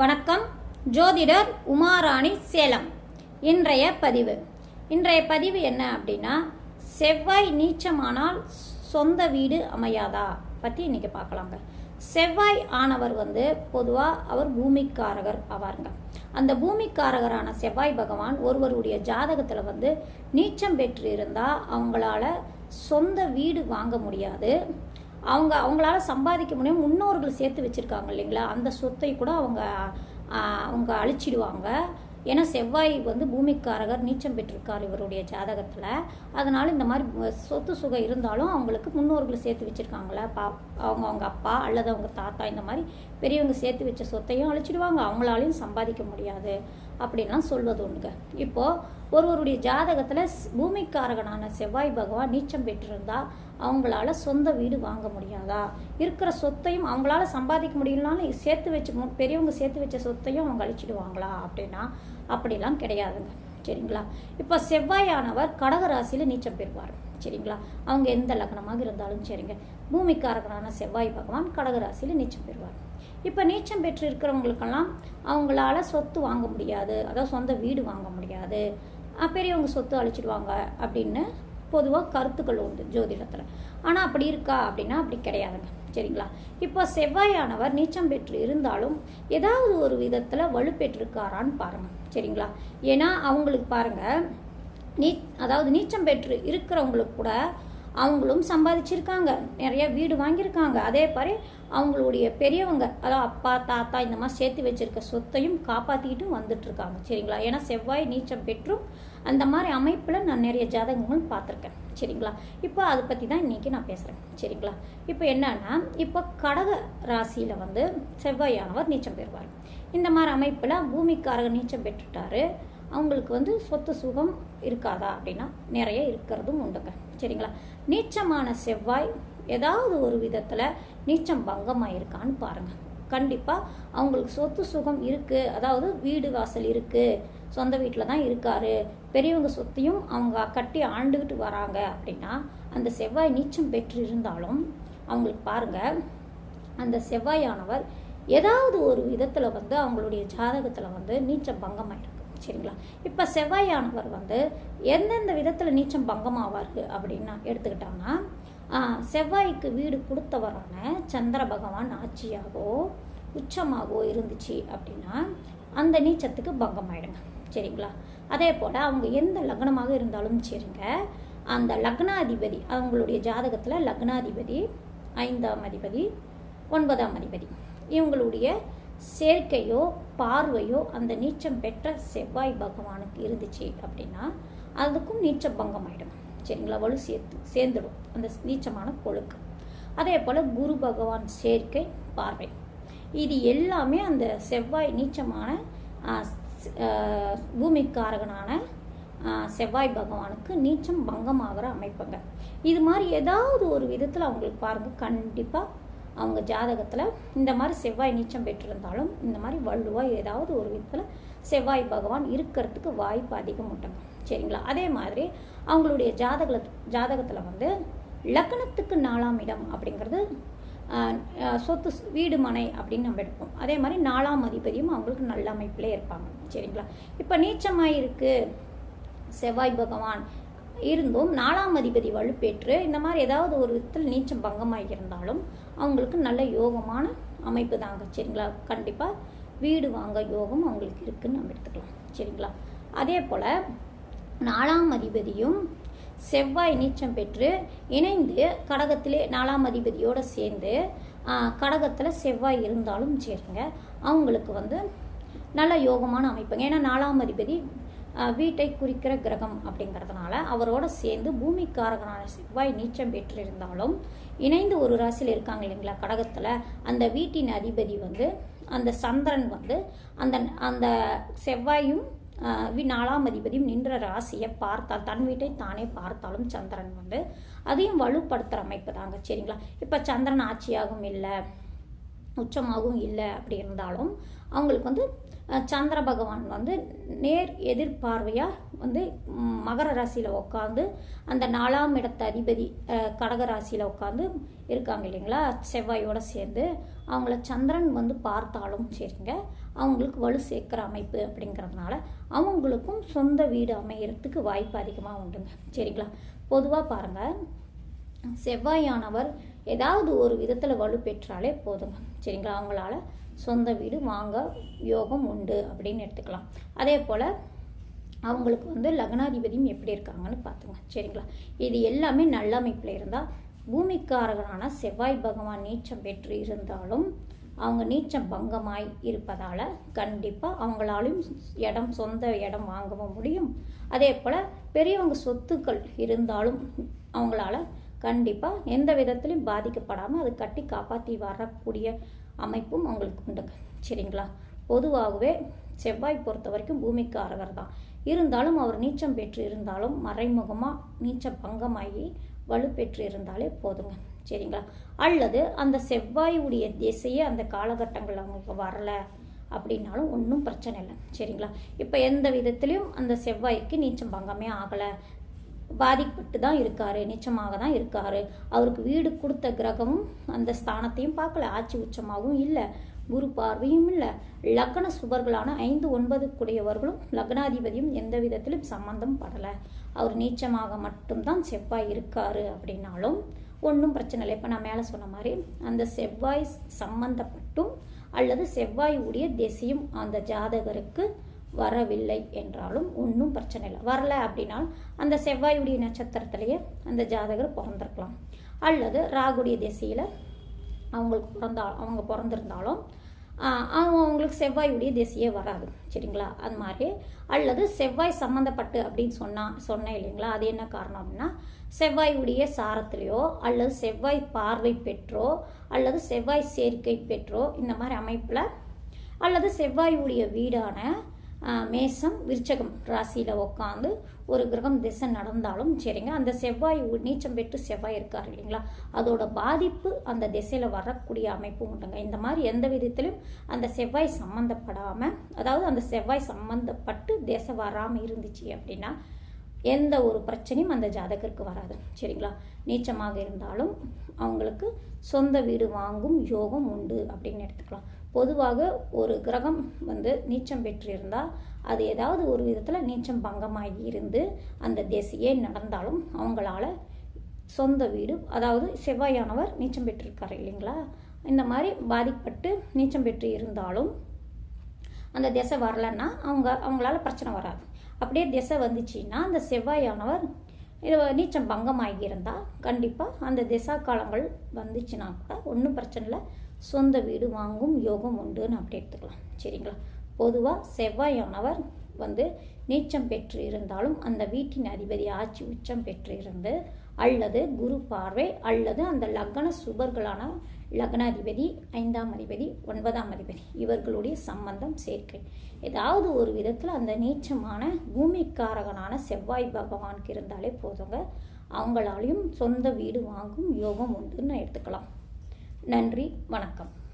வணக்கம். ஜோதிடர் உமாராணி சேலம். இன்றைய பதிவு. இன்றைய பதிவு என்ன அப்படின்னா செவ்வாய் நீச்சமானால் சொந்த வீடு அமையாதா? பற்றி இன்னைக்கு பார்க்கலாங்க. செவ்வாய் ஆனவர் வந்து பொதுவாக அவர் பூமிக்காரகர் ஆவாருங்க. அந்த பூமிக்காரகரான செவ்வாய் பகவான் ஒருவருடைய ஜாதகத்தில் வந்து நீச்சம் பெற்று இருந்தால் அவங்களால சொந்த வீடு வாங்க முடியாது. அவங்க அவங்களால சம்பாதிக்க முடியும். முன்னோர்கள் சேர்த்து வச்சுருக்காங்க இல்லைங்களா? அந்த சொத்தை கூட அவங்க அவங்க அழிச்சிடுவாங்க. ஏன்னா செவ்வாய் வந்து பூமிக்காரகர் நீச்சம் பெற்றிருக்கார் இவருடைய ஜாதகத்தில். அதனால் இந்த மாதிரி சொத்து சுகம் இருந்தாலும் அவங்களுக்கு முன்னோர்கள் சேர்த்து வச்சுருக்காங்களே பா அவங்க அவங்க அப்பா அல்லது அவங்க தாத்தா இந்த மாதிரி பெரியவங்க சேர்த்து வச்ச சொத்தையும் அழிச்சிடுவாங்க. அவங்களாலையும் சம்பாதிக்க முடியாது. அப்படின்லாம் சொல்வது உண்டுங்க இப்போது ஒருவருடைய ஜாதகத்தில் பூமிக்காரகனான செவ்வாய் பகவான் நீச்சம் பெற்றிருந்தா அவங்களால சொந்த வீடு வாங்க முடியாதா? இருக்கிற சொத்தையும் அவங்களால சம்பாதிக்க முடியலனாலும் சேர்த்து வச்சு மு- பெரியவங்க சேர்த்து வச்ச சொத்தையும் அவங்க அழிச்சிடுவாங்களா அப்படின்னா அப்படிலாம் கிடையாதுங்க. சரிங்களா? இப்போ செவ்வாயானவர் கடகராசியில் நீச்சம் பெறுவார். சரிங்களா? அவங்க எந்த லக்னமாக இருந்தாலும் சரிங்க. பூமிக்காரகனான செவ்வாய் பகவான் கடகராசியில் நீச்சம் பெறுவார். இப்போ நீச்சம் பெற்று இருக்கிறவங்களுக்கெல்லாம் அவங்களால சொத்து வாங்க முடியாது. அதாவது சொந்த வீடு வாங்க முடியாது. பெரியவங்க சொத்து அழிச்சிடுவாங்க அப்படின்னு பொதுவாக கருத்துக்கள் உண்டு ஜோதிடத்தில். ஆனால் அப்படி இருக்கா அப்படின்னா அப்படி கிடையாதுங்க. சரிங்களா? இப்போ செவ்வாயானவர் நீச்சம் பெற்று இருந்தாலும் ஏதாவது ஒரு விதத்தில் வலுப்பெற்றிருக்காரான்னு பாருங்கள் சரிங்களா? ஏன்னா அவங்களுக்கு பாருங்கள் நீ அதாவது நீச்சம் பெற்று இருக்கிறவங்களுக்கு கூட அவங்களும் சம்பாதிச்சிருக்காங்க. நிறைய வீடு வாங்கியிருக்காங்க. அதே மாதிரி அவங்களுடைய பெரியவங்க அதாவது அப்பா தாத்தா இந்த மாதிரி சேர்த்து வச்சிருக்க சொத்தையும் காப்பாற்றிக்கிட்டும் வந்துட்டுருக்காங்க. சரிங்களா? ஏன்னா செவ்வாய் நீச்சம் பெற்றும் அந்த மாதிரி அமைப்பில் நான் நிறைய ஜாதகங்கள் பார்த்துருக்கேன். சரிங்களா? இப்போ அதை பற்றி தான் இன்றைக்கி நான் பேசுகிறேன் சரிங்களா? இப்போ என்னன்னா இப்போ கடக ராசியில் வந்து செவ்வாயானவர் நீச்சம் பெறுவார். இந்த மாதிரி அமைப்பில் பூமிக்காரர் நீச்சம் பெற்றுட்டாரு. அவங்களுக்கு வந்து சொத்து சுகம் இருக்காதா அப்படின்னா நிறைய இருக்கிறதும் உண்டுங்க. சரிங்களா? நீச்சமான செவ்வாய் ஏதாவது ஒரு விதத்தில் நீச்சம் பங்கமாக இருக்கான்னு பாருங்கள் கண்டிப்பாக அவங்களுக்கு சொத்து சுகம் இருக்குது அதாவது வீடு வாசல் இருக்குது சொந்த வீட்டில் தான் இருக்காரு. பெரியவங்க சொத்தையும் அவங்க கட்டி ஆண்டுகிட்டு வராங்க அப்படின்னா அந்த செவ்வாய் நீச்சம் பெற்று இருந்தாலும் அவங்களுக்கு பாருங்கள் அந்த செவ்வாயானவர் ஏதாவது ஒரு விதத்தில் வந்து அவங்களுடைய ஜாதகத்தில் வந்து நீச்சம் பங்கமாயிருக்கு சரிங்களா? இப்போ செவ்வாயானவர் வந்து எந்தெந்த விதத்தில் நீச்சம் பங்கமாவார் அப்படின்னா எடுத்துக்கிட்டாங்கன்னா செவ்வாய்க்கு வீடு கொடுத்தவரான சந்திர பகவான் ஆட்சியாகவோ உச்சமாகவோ இருந்துச்சு அப்படின்னா அந்த நீச்சத்துக்கு பங்கமாயிடுங்க. சரிங்களா? அதே போல் அவங்க எந்த லக்னமாக இருந்தாலும் சரிங்க. அந்த லக்னாதிபதி அவங்களுடைய ஜாதகத்தில் லக்னாதிபதி ஐந்தாம் அதிபதி ஒன்பதாம் அதிபதி இவங்களுடைய சேர்க்கையோ பார்வையோ அந்த நீச்சம் பெற்ற செவ்வாய் பகவானுக்கு இருந்துச்சு அப்படின்னா அதுக்கும் நீச்ச பங்கம் ஆகிடும் சரிங்களா வலு சேர்த்து சேர்ந்துடும். அந்த நீச்சமான கொழுக்கு. அதே போல் குரு பகவான் சேர்க்கை பார்வை. இது எல்லாமே அந்த செவ்வாய் நீச்சமான பூமிக்காரகனான செவ்வாய் பகவானுக்கு நீச்சம் பங்கமாகிற அமைப்புங்க. இது மாதிரி ஏதாவது ஒரு விதத்தில் அவங்களுக்கு பாருங்க. கண்டிப்பாக அவங்க ஜாதகத்தில் இந்த மாதிரி செவ்வாய் நீச்சம் பெற்றிருந்தாலும் இந்த மாதிரி வள்ளுவாக ஏதாவது ஒரு விதத்தில் செவ்வாய் பகவான் இருக்கிறதுக்கு வாய்ப்பு அதிகம் உண்டு. சரிங்களா? அதே மாதிரி அவங்களுடைய ஜாதக ஜாதகத்தில் வந்து லக்னத்துக்கு நாலாம் இடம் அப்படிங்கிறது சொத்து வீடு மனை அப்படின்னு நம்ம எடுப்போம். அதே மாதிரி நாலாம் அதிபதியும் அவங்களுக்கு நல்ல அமைப்பிலே இருப்பாங்க. சரிங்களா? இப்போ நீச்சமாக இருக்குது செவ்வாய் பகவான் இருந்தும் நாலாம் அதிபதி வலுப்பேற்று இந்த மாதிரி ஏதாவது ஒரு விதத்தில் நீச்சம் பங்கமாக இருந்தாலும் அவங்களுக்கு நல்ல யோகமான அமைப்பு தாங்க. சரிங்களா? கண்டிப்பாக வீடு வாங்க யோகம் அவங்களுக்கு இருக்குன்னு நம்ம எடுத்துக்கலாம். சரிங்களா? அதே போல் நாலாம் அதிபதியும் செவ்வாய் நீச்சம் பெற்று இணைந்து கடகத்திலே நாலாம் அதிபதியோடு சேர்ந்து கடகத்தில் செவ்வாய் இருந்தாலும் சரிங்க. அவங்களுக்கு வந்து நல்ல யோகமான அமைப்புங்க. ஏன்னா நாலாம் அதிபதி வீட்டை குறிக்கிற கிரகம் அப்படிங்கிறதுனால அவரோட சேர்ந்து பூமிக்காரகனான செவ்வாய் நீச்சம் பெற்றிருந்தாலும் இணைந்து ஒரு ராசியில் இருக்காங்க இல்லைங்களா கடகத்தில் அந்த வீட்டின் அதிபதி வந்து அந்த சந்திரன் வந்து அந்த அந்த செவ்வாயும் நாலாம் அதிபதியும் நின்ற ராசியை பார்த்தால் தன் வீட்டை தானே பார்த்தாலும் சந்திரன் வந்து அதையும் வலுப்படுத்துகிற அமைப்பு தாங்க சரிங்களா? இப்போ சந்திரன் ஆட்சியாகவும் இல்லை உச்சமாகவும் இல்லை அப்படி இருந்தாலும் அவங்களுக்கு வந்து சந்திர பகவான் வந்து நேர் எதிர்பார்வையாக வந்து மகர ராசியில் உட்காந்து அந்த நாலாம் இடத்த அதிபதி கடக ராசியில் உட்காந்து இருக்காங்க இல்லைங்களா? செவ்வாயோடு சேர்ந்து அவங்கள சந்திரன் வந்து பார்த்தாலும் சரிங்க. அவங்களுக்கு வலு சேர்க்குற அமைப்பு அப்படிங்கிறதுனால அவங்களுக்கும் சொந்த வீடு அமையறதுக்கு வாய்ப்பு அதிகமாக உண்டுங்க சரிங்களா? பொதுவாக பாருங்கள் செவ்வாயானவர் ஏதாவது ஒரு விதத்தில் வலு பெற்றாலே போதுங்க. சரிங்களா? அவங்களால சொந்த வீடு வாங்க யோகம் உண்டு அப்படின்னு எடுத்துக்கலாம். அதே போல் அவங்களுக்கு வந்து லக்னாதிபதியும் எப்படி இருக்காங்கன்னு பார்த்துங்க சரிங்களா? இது எல்லாமே நல்ல அமைப்பில் இருந்தால் பூமிக்காரகனான செவ்வாய் பகவான் நீச்சம் பெற்று இருந்தாலும் அவங்க நீச்சம் பங்கமாய் இருப்பதால் கண்டிப்பாக அவங்களாலையும் இடம் சொந்த இடம் வாங்கவும் முடியும். அதே போல் பெரியவங்க சொத்துக்கள் இருந்தாலும் அவங்களால கண்டிப்பாக எந்த விதத்திலையும் பாதிக்கப்படாமல் அது கட்டி காப்பாற்றி வரக்கூடிய அமைப்பும் அவங்களுக்கு உண்டுங்க சரிங்களா? பொதுவாகவே செவ்வாய் பொறுத்த வரைக்கும் பூமிக்காரகர் தான். இருந்தாலும் அவர் நீச்சம் பெற்று இருந்தாலும் மறைமுகமாக நீச்ச பங்கமாகி வலுப்பெற்று இருந்தாலே போதுங்க. சரிங்களா? அல்லது அந்த செவ்வாயுடைய திசையே அந்த காலகட்டங்கள் அவங்களுக்கு வரலை அப்படின்னாலும் ஒன்றும் பிரச்சனை இல்லை. சரிங்களா? இப்போ எந்த விதத்துலேயும் அந்த செவ்வாய்க்கு நீச்சம் பங்கமே ஆகலை. பாதிக்கப்பட்டு தான் இருக்காரு நிச்சயமாக தான் இருக்காரு. அவருக்கு வீடு கொடுத்த கிரகமும் அந்த ஸ்தானத்தையும் பார்க்கல. ஆட்சி உச்சமாகவும் இல்லை குரு பார்வையும் இல்லை. லக்ன சுபர்களான ஐந்து ஒன்பது கூடியவர்களும் லக்னாதிபதியும் எந்த விதத்திலும் சம்பந்தம் படலை. அவர் நீச்சமாக மட்டும்தான் செவ்வாய் இருக்காரு அப்படின்னாலும் ஒன்றும் பிரச்சனை இல்லை. இப்போ நான் மேலே சொன்ன மாதிரி அந்த செவ்வாய் சம்பந்தப்பட்டும் அல்லது செவ்வாய் உடைய திசையும் அந்த ஜாதகருக்கு வரவில்லை என்றாலும் ஒன்றும் பிரச்சனை இல்லை. வரல அப்படின்னா அந்த செவ்வாயுடைய நட்சத்திரத்திலேயே அந்த ஜாதகர் பிறந்திருக்கலாம். அல்லது ராகுடைய திசையில் அவங்களுக்கு பிறந்தா அவங்க பிறந்திருந்தாலும் அவங்களுக்கு செவ்வாயுடைய திசையே வராது. சரிங்களா? அது மாதிரி அல்லது செவ்வாய் சம்மந்தப்பட்டு அப்படின்னு சொன்னால் சொன்னேன் இல்லைங்களா? அது என்ன காரணம் அப்படின்னா செவ்வாயுடைய சாரத்திலையோ அல்லது செவ்வாய் பார்வை பெற்றோ அல்லது செவ்வாய் சேர்க்கை பெற்றோ இந்த மாதிரி அமைப்பில் அல்லது செவ்வாயுடைய வீடான மேசம் விருச்சகம் ராசியில் உட்காந்து ஒரு கிரகம் திசை நடந்தாலும் சரிங்க. அந்த செவ்வாய் நீச்சம் பெற்று செவ்வாய் இருக்கார் இல்லைங்களா? அதோட பாதிப்பு அந்த திசையில் வரக்கூடிய அமைப்பு உண்டுங்க. இந்த மாதிரி எந்த விதத்திலும் அந்த செவ்வாய் சம்மந்தப்படாமல் அதாவது அந்த செவ்வாய் சம்மந்தப்பட்டு திசை வராமல் இருந்துச்சு அப்படின்னா எந்த ஒரு பிரச்சனையும் அந்த ஜாதகருக்கு வராது. சரிங்களா? நீச்சமாக இருந்தாலும் அவங்களுக்கு சொந்த வீடு வாங்கும் யோகம் உண்டு அப்படின்னு எடுத்துக்கலாம். பொதுவாக ஒரு கிரகம் வந்து நீச்சம் பெற்றிருந்தால் அது ஏதாவது ஒரு விதத்தில் நீச்சம் பங்கமாகி இருந்து அந்த திசையே நடந்தாலும் அவங்களால சொந்த வீடு அதாவது செவ்வாயானவர் நீச்சம் பெற்றிருக்காரு இல்லைங்களா? இந்த மாதிரி பாதிப்பட்டு நீச்சம் பெற்று இருந்தாலும் அந்த திசை வரலன்னா அவங்க அவங்களால பிரச்சனை வராது. அப்படியே திசை வந்துச்சுன்னா அந்த செவ்வாயானவர் இது நீச்சம் பங்கமாகி இருந்தால் கண்டிப்பாக அந்த திசா காலங்கள் வந்துச்சுன்னா கூட ஒன்றும் பிரச்சனை இல்லை. சொந்த வீடு வாங்கும் யோகம் உண்டுன்னு அப்படி எடுத்துக்கலாம். சரிங்களா? பொதுவாக செவ்வாயானவர் வந்து நீச்சம் பெற்று இருந்தாலும் அந்த வீட்டின் அதிபதி ஆட்சி உச்சம் பெற்று இருந்து அல்லது குரு பார்வை அல்லது அந்த லக்ன சுபர்களான லக்னாதிபதி ஐந்தாம் அதிபதி ஒன்பதாம் அதிபதி இவர்களுடைய சம்பந்தம் சேர்க்கை. ஏதாவது ஒரு விதத்தில் அந்த நீச்சமான பூமிக்காரகனான செவ்வாய் பகவானுக்கு இருந்தாலே போதுங்க. அவங்களாலையும் சொந்த வீடு வாங்கும் யோகம் உண்டுன்னு எடுத்துக்கலாம். நன்றி வணக்கம்.